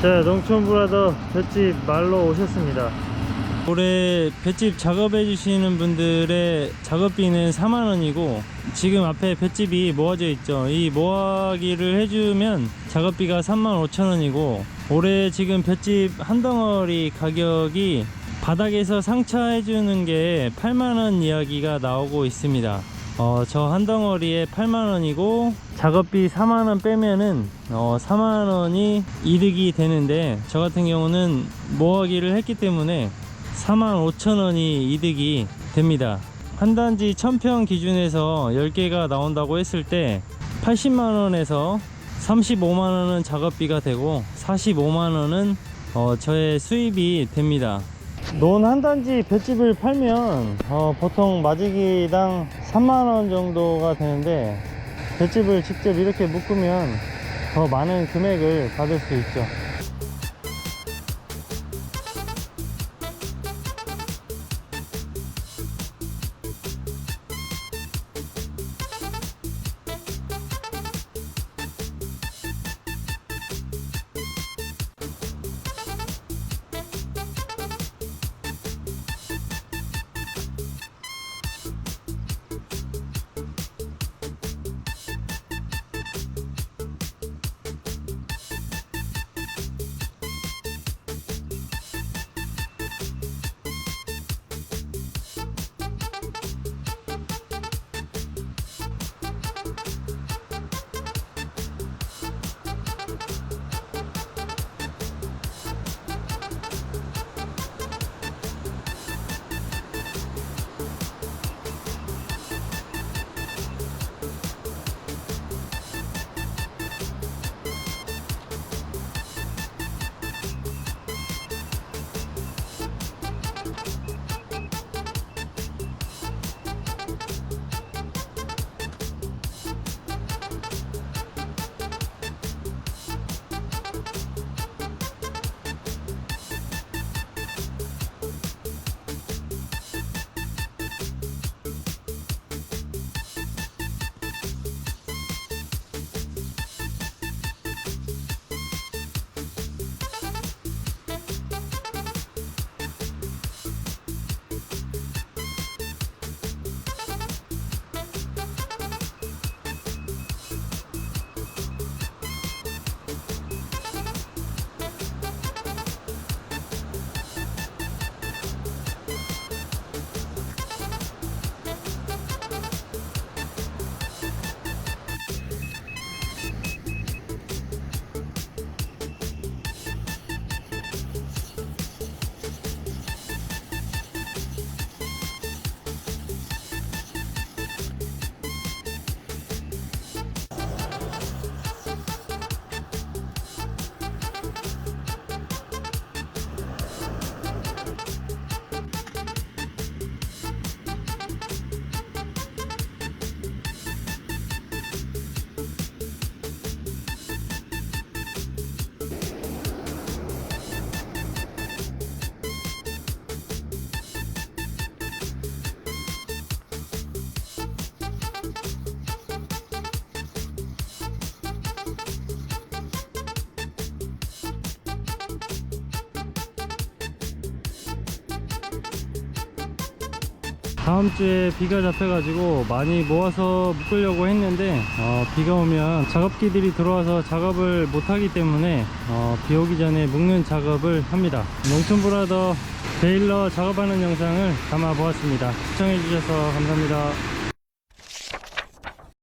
자 농촌브라더 볏집 말로 오셨습니다. 올해 볏집 작업해 주시는 분들의 작업비는 4만원이고 지금 앞에 볏집이 모아져 있죠. 이 모아기를 해주면 작업비가 3만 5천원이고 올해 지금 볏집 한 덩어리 가격이 바닥에서 상차해 주는 게 8만원 이야기가 나오고 있습니다 어, 저 한 덩어리에 8만원이고 작업비 4만원 빼면은 어, 4만원이 이득이 되는데 저 같은 경우는 모아기를 했기 때문에 4만 5천원이 이득이 됩니다. 한 단지 1000평 기준에서 10개가 나온다고 했을 때 80만원에서 35만원은 작업비가 되고 45만원은 어, 저의 수입이 됩니다 논 한 단지 볏집을 팔면 어, 보통 마지기당 3만원 정도가 되는데 볏집을 직접 이렇게 묶으면 더 많은 금액을 받을 수 있죠 다음 주에 비가 잡혀가지고 많이 모아서 묶으려고 했는데 어, 비가 오면 작업기들이 들어와서 작업을 못하기 때문에 어, 비 오기 전에 묶는 작업을 합니다. 농촌브라더 베일러 작업하는 영상을 담아 보았습니다. 시청해주셔서 감사합니다